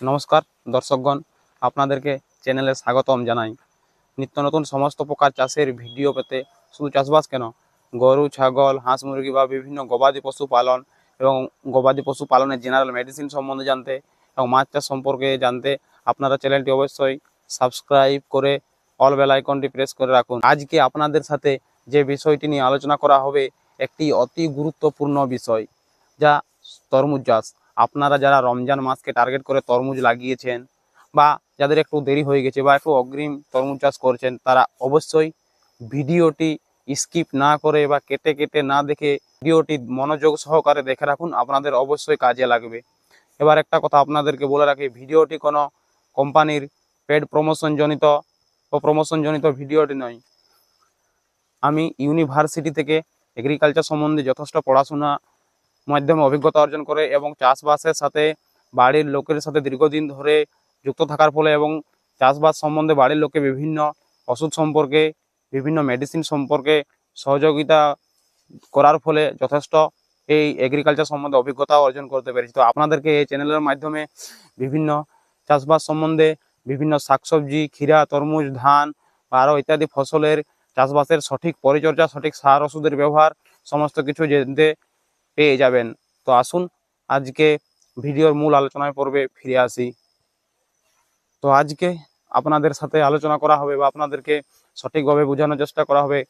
নমস্কার, দর্শকগণ, আপনাদেরকে চ্যানেলে স্বাগতম জানাই। নিত্য নতুন সমস্ত প্রকার চাষের ভিডিও পেতে শুধু চাষবাস কেন? গরু, ছাগল, হাঁস, মুরগি বা বিভিন্ন গবাদি পশু পালন এবং গবাদি পশু পালনের জেনারেল মেডিসিন সম্বন্ধে জানতে এবং মাছ চাষ সম্পর্কে জানতে আপনারা চ্যানেলটি অবশ্যই সাবস্ক্রাইব করে অল বেল আইকনটি প্রেস করে রাখুন। আজকে আপনাদের সাথে যে বিষয়টি নিয়ে আলোচনা করা হবে, একটি অতি গুরুত্বপূর্ণ বিষয়, যা তরমুজ চাষ। আপনারা যারা রমজান মাসকে টার্গেট করে তরমুজ লাগিয়েছেন বা যাদের একটু দেরি হয়ে গেছে বা একটু অগ্রিম তরমুজ চাষ করছেন, তারা অবশ্যই ভিডিওটি স্কিপ না করে বা কেটে কেটে না দেখে ভিডিওটি মনোযোগ সহকারে দেখে রাখুন, আপনাদের অবশ্যই কাজে লাগবে। এবার একটা কথা আপনাদেরকে বলে রাখি, ভিডিওটি কোনো কোম্পানির পেড প্রমোশন জনিত ও প্রমোশন জনিত ভিডিওটি নয়। আমি ইউনিভার্সিটি থেকে এগ্রিকালচার সম্বন্ধে যথেষ্ট পড়াশোনা মাধ্যমে অভিজ্ঞতা অর্জন করে এবং চাষবাসের সাথে বাড়ির লোকের সাথে দীর্ঘদিন ধরে যুক্ত থাকার ফলে এবং চাষবাস সম্বন্ধে বাড়ির লোকে বিভিন্ন ওষুধ সম্পর্কে, বিভিন্ন মেডিসিন সম্পর্কে সহযোগিতা করার ফলে যথেষ্ট এই এগ্রিকালচার সম্বন্ধে অভিজ্ঞতা অর্জন করতে পেরেছি। তো আপনাদেরকে এই চ্যানেলের মাধ্যমে বিভিন্ন চাষবাস সম্বন্ধে বিভিন্ন শাকসবজি, ক্ষীরা, তরমুজ, ধান, আরও ইত্যাদি ফসলের চাষবাসের সঠিক পরিচর্যা, সঠিক সার, ওষুধের ব্যবহার, সমস্ত কিছু জানতে পেয়ে যাবেন। তো আসুন, আজকে ভিডিওর মূল আলোচনায় পর্বে ফিরে আসি। তো আজকে আপনাদের সাথে আলোচনা করা হবে বা আপনাদেরকে সঠিকভাবে বোঝানোর চেষ্টা করা হবে,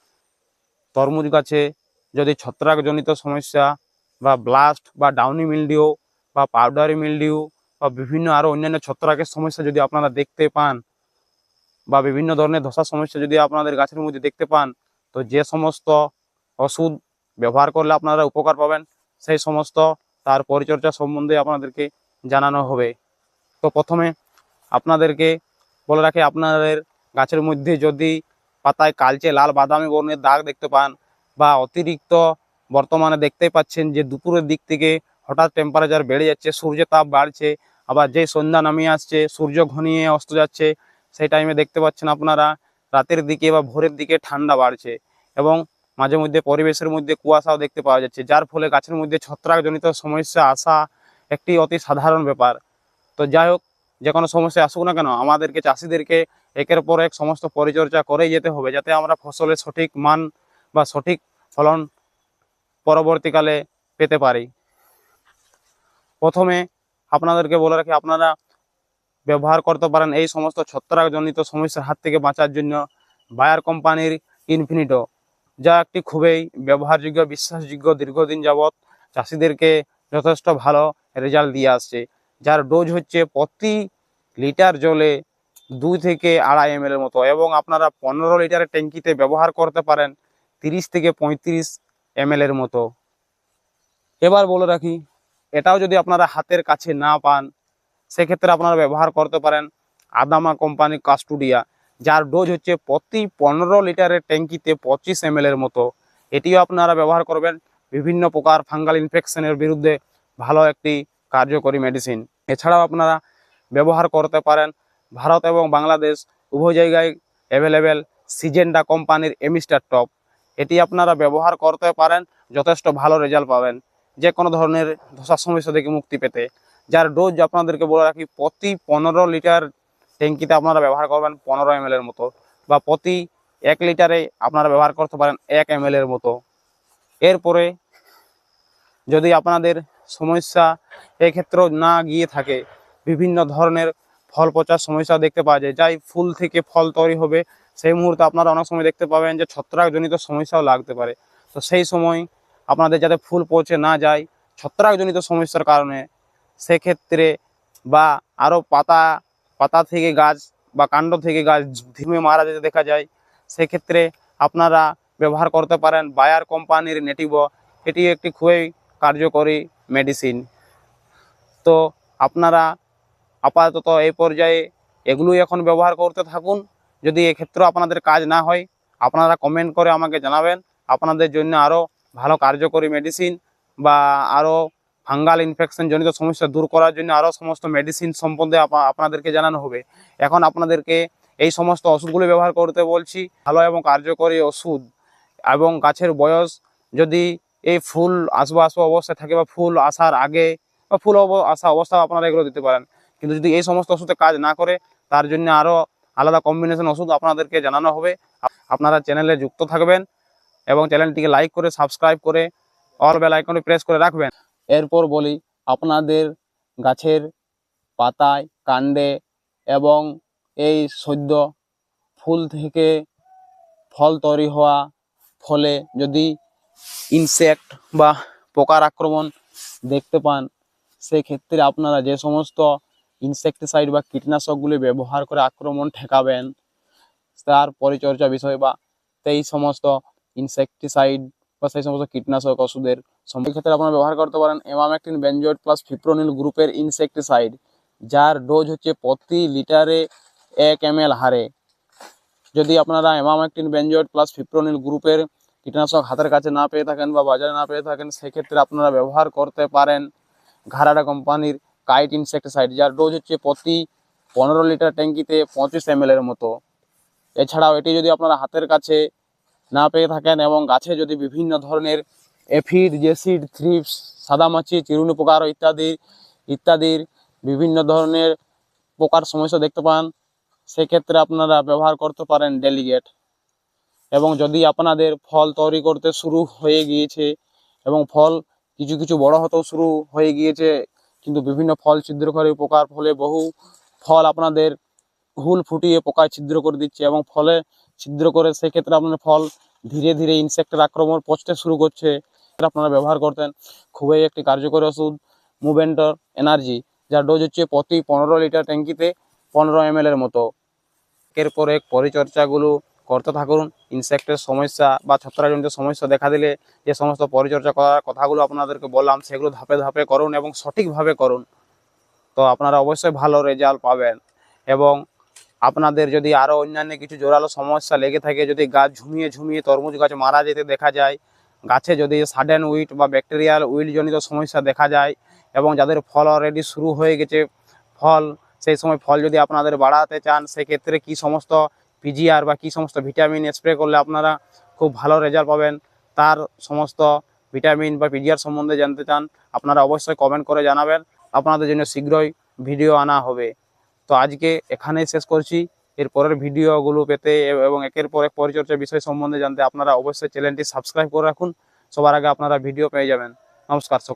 তরমুজ গাছে যদি ছত্রাকজনিত সমস্যা বা ব্লাস্ট বা ডাউনি মিলডিও বা পাউডারি মিলডিউ বা বিভিন্ন আরও অন্যান্য ছত্রাকের সমস্যা যদি আপনারা দেখতে পান বা বিভিন্ন ধরনের ধসা সমস্যা যদি আপনাদের গাছের মধ্যে দেখতে পান, তো যে সমস্ত ওষুধ ব্যবহার করলে আপনারা উপকার পাবেন। সেই সমস্ত তার পরিচর্যা সম্বন্ধে আপনাদেরকে জানানো হবে। তো প্রথমে আপনাদেরকে বলে রাখি, আপনাদের গাছের মধ্যে যদি পাতায় কালচে লাল বাদামি বর্ণের দাগ দেখতে পান বা অতিরিক্ত বর্তমানে দেখতেই পাচ্ছেন যে দুপুরের দিক থেকে হঠাৎ টেম্পারেচার বেড়ে যাচ্ছে, সূর্য তাপ বাড়ছে, আবার যেই সন্ধ্যা নামিয়ে আসছে, সূর্য ঘনিয়ে অস্ত যাচ্ছে, সেই টাইমে দেখতে পাচ্ছেন আপনারা রাতের দিকে বা ভোরের দিকে ঠান্ডা বাড়ছে এবং মাঝে মধ্যে পরিবেশের মধ্যে কুয়াশাও দেখতে পাওয়া যাচ্ছে, যার ফলে গাছের মধ্যে ছত্রাকজনিত সমস্যা, আসা একটি অতি সাধারণ ব্যাপার। তো যাই হোক, যে কোনো সমস্যা আসুক না কেন, আমাদেরকে, চাষিদেরকে একের পর এক সমস্ত পরিচর্যা করেই যেতে হবে, যাতে আমরা ফসলের সঠিক মান বা সঠিক ফলন পরবর্তীকালে পেতে পারি। প্রথমে আপনাদেরকে বলে রাখি, আপনারা ব্যবহার করতে পারেন এই সমস্ত ছত্রাকজনিত সমস্যার হাত থেকে বাঁচার জন্য বায়ার কোম্পানির ইনফিনিটো। যা একটি খুবই ব্যবহারযোগ্য, বিশ্বাসযোগ্য দীর্ঘদিন যাবৎ চাষিদেরকে যথেষ্ট ভালো রেজাল্ট দিয়ে আসছে। যার ডোজ হচ্ছে প্রতি লিটার জলে দুই থেকে আড়াই এম এর মতো এবং আপনারা পনেরো লিটারের ট্যাঙ্কিতে ব্যবহার করতে পারেন তিরিশ থেকে পঁয়ত্রিশ এম এর মতো। এবার বলে রাখি, এটাও যদি আপনারা হাতের কাছে না পান, সেক্ষেত্রে আপনারা ব্যবহার করতে পারেন আদামা কোম্পানি কাস্টুডিয়া। যার ডোজ হচ্ছে প্রতি পনেরো লিটারের ট্যাঙ্কিতে পঁচিশ এম এর মতো। এটিও আপনারা ব্যবহার করবেন বিভিন্ন প্রকার ফাঙ্গাল ইনফেকশনের বিরুদ্ধে ভালো একটি কার্যকরী মেডিসিন এছাড়াও আপনারা ব্যবহার করতে পারেন ভারত এবং বাংলাদেশ উভয় জায়গায় অ্যাভেলেবেল সিজেন্ডা কোম্পানির এমিস্টার টপ এটি আপনারা ব্যবহার করতে পারেন, যথেষ্ট ভালো রেজাল্ট পাবেন। যে কোনো ধরনের ধসার সমস্যা থেকে মুক্তি পেতে। যার ডোজ আপনাদেরকে বলে রাখি, প্রতি পনেরো লিটার ট্যাঙ্কিতে আপনারা ব্যবহার করবেন পনেরো এম এর মতো বা প্রতি এক লিটারে আপনারা ব্যবহার করতে পারেন এক এম এর মতো। এরপরে যদি আপনাদের সমস্যা এক্ষেত্রে না গিয়ে থাকে, বিভিন্ন ধরনের ফল পচার সমস্যা দেখতে পাওয়া যায়, যাই ফুল থেকে ফল তৈরি হবে, সেই মুহূর্তে আপনারা অনেক সময় দেখতে পাবেন যে ছত্রাকজনিত সমস্যাও লাগতে পারে। তো সেই সময় আপনাদের যাতে ফুল পচে না যায়, ছত্রাকজনিত সমস্যার কারণে সেক্ষেত্রে বা আরও পাতা পাতা থেকে গাছ বা কাণ্ড থেকে গাছ ধীমে মারা যেতে দেখা যায়। সেক্ষেত্রে আপনারা ব্যবহার করতে পারেন বায়ার কোম্পানির নেটিভো। এটি একটি খুবই কার্যকরী মেডিসিন তো আপনারা আপাতত এই পর্যায়ে এগুলোই এখন ব্যবহার করতে থাকুন। যদি এক্ষেত্রে আপনাদের কাজ না হয়, আপনারা কমেন্ট করে আমাকে জানাবেন। আপনাদের জন্য আরও ভালো কার্যকরী মেডিসিন বা আরও ফাঙ্গাল ইনফেকশন জনিত সমস্যা দূর করার জন্য আরও সমস্ত মেডিসিন সম্বন্ধে আপনাদেরকে জানানো হবে। এখন আপনাদেরকে এই সমস্ত ওষুধগুলো ব্যবহার করতে বলছি। ভালো এবং কার্যকরী ওষুধ এবং গাছের বয়স যদি এই ফুল আসব আসব অবস্থায় থাকে বা ফুল আসার আগে বা ফুল আসা অবস্থা আপনারা এগুলো দিতে পারেন। কিন্তু যদি এই সমস্ত ওষুধে কাজ না করে, তার জন্য আরও আলাদা কম্বিনেশন ওষুধ আপনাদেরকে জানানো হবে। আপনারা চ্যানেলে যুক্ত থাকবেন এবং চ্যানেলটিকে লাইক করে সাবস্ক্রাইব করে অল বেল আইকনে প্রেস করে রাখবেন। এরপর বলি আপনাদের গাছের পাতায় কাণ্ডে এবং এই সদ্য ফুল থেকে ফল তৈরি হওয়া ফলে যদি ইনসেক্ট বা পোকার আক্রমণ দেখতে পান, সেক্ষেত্রে আপনারা যে সমস্ত ইনসেকটিসাইড বা কীটনাশকগুলি ব্যবহার করে আক্রমণ ঠেকাবেন, তার পরিচর্যা বিষয় বা সেই সমস্ত ইনসেকটিসাইড বা সেই সমস্ত কীটনাশক ওষুধের ক্ষেত্রে আপনারা ব্যবহার করতে পারেন এমামেকটিন বেনজয়েড প্লাস ফিপ্রোনিল গ্রুপের ইনসেকটিসাইড যার ডোজ হচ্ছে প্রতি লিটারে এক এম হারে। যদি আপনারা এমামেকটিন বেনজয়েড প্লাস ফিপ্রোনিল গ্রুপের কীটনাশক হাতের কাছে না পেয়ে থাকেন বা বাজারে না পেয়ে থাকেন, সেক্ষেত্রে আপনারা ব্যবহার করতে পারেন ঘারাডা কোম্পানির কাইট ইনসেকটিসাইড যার ডোজ হচ্ছে প্রতি পনেরো লিটার ট্যাঙ্কিতে পঁচিশ এম এর মতো। এছাড়াও এটি যদি আপনারা হাতের কাছে না পেয়ে থাকেন এবং গাছে যদি বিভিন্ন ধরনের এফিড, জেসিড, থ্রিপস, সাদামাছি চিরুনি পোকার ইত্যাদি, ইত্যাদির বিভিন্ন ধরনের পোকার সমস্যা দেখতে পান, সেক্ষেত্রে আপনারা ব্যবহার করতে পারেন ডেলিগেট। এবং যদি আপনাদের ফল তৈরি করতে শুরু হয়ে গিয়েছে এবং ফল কিছু কিছু বড় হতেও শুরু হয়ে গিয়েছে, কিন্তু বিভিন্ন ফল ছিদ্র করে পোকার ফলে বহু ফল আপনাদের হুল ফুটিয়ে পোকায় ছিদ্র করে দিচ্ছে এবং ফলে ছিদ্র করে সেক্ষেত্রে আপনার ফল ধীরে ধীরে ইনসেক্টের আক্রমণ পচতে শুরু করছে আপনারা ব্যবহার করতেন। খুবই একটি কার্যকরী ওষুধ মুভেন্টর এনার্জি যার ডোজ হচ্ছে প্রতি পনেরো লিটার ট্যাঙ্কিতে পনেরো এম এর মতো। একের পর এক পরিচর্যাগুলো করতে থাকুন। ইনসেক্টের সমস্যা বা ছত্রাকজনিত সমস্যা দেখা দিলে যে সমস্ত পরিচর্যা করার কথাগুলো আপনাদেরকে বললাম, সেগুলো ধাপে ধাপে করুন এবং সঠিকভাবে করুন। তো আপনারা অবশ্যই ভালো রেজাল্ট পাবেন এবং আপনাদের যদি আরও অন্যান্য কিছু জোরালো সমস্যা লেগে থাকে, যদি গাছ ঝুমিয়ে ঝুমিয়ে তরমুজ গাছ মারা যেতে দেখা যায়, গাছে যদি সাডেন উইট বা ব্যাকটেরিয়াল উইলজনিত সমস্যা দেখা যায় এবং যাদের ফল অলরেডি শুরু হয়ে গেছে, ফল, সেই সময় ফল যদি আপনাদের বাড়াতে চান, সেক্ষেত্রে কি সমস্ত পিজিআর বা কি সমস্ত ভিটামিন স্প্রে করলে আপনারা খুব ভালো রেজাল্ট পাবেন? তার সমস্ত ভিটামিন বা পিজিআর সম্বন্ধে জানতে চান, আপনারা অবশ্যই কমেন্ট করে জানাবেন। আপনাদের জন্য শীঘ্রই ভিডিও আনা হবে। তো আজকে এখানেই শেষ করছি। এর পরের ভিডিওগুলো পেতে এবং একের পর এক পরিচর্যা বিষয় সম্বন্ধে জানতে আপনারা অবশ্যই চ্যানেলটি সাবস্ক্রাইব করে রাখুন। সবার আগে আপনারা ভিডিও পেয়ে যাবেন। নমস্কার সক-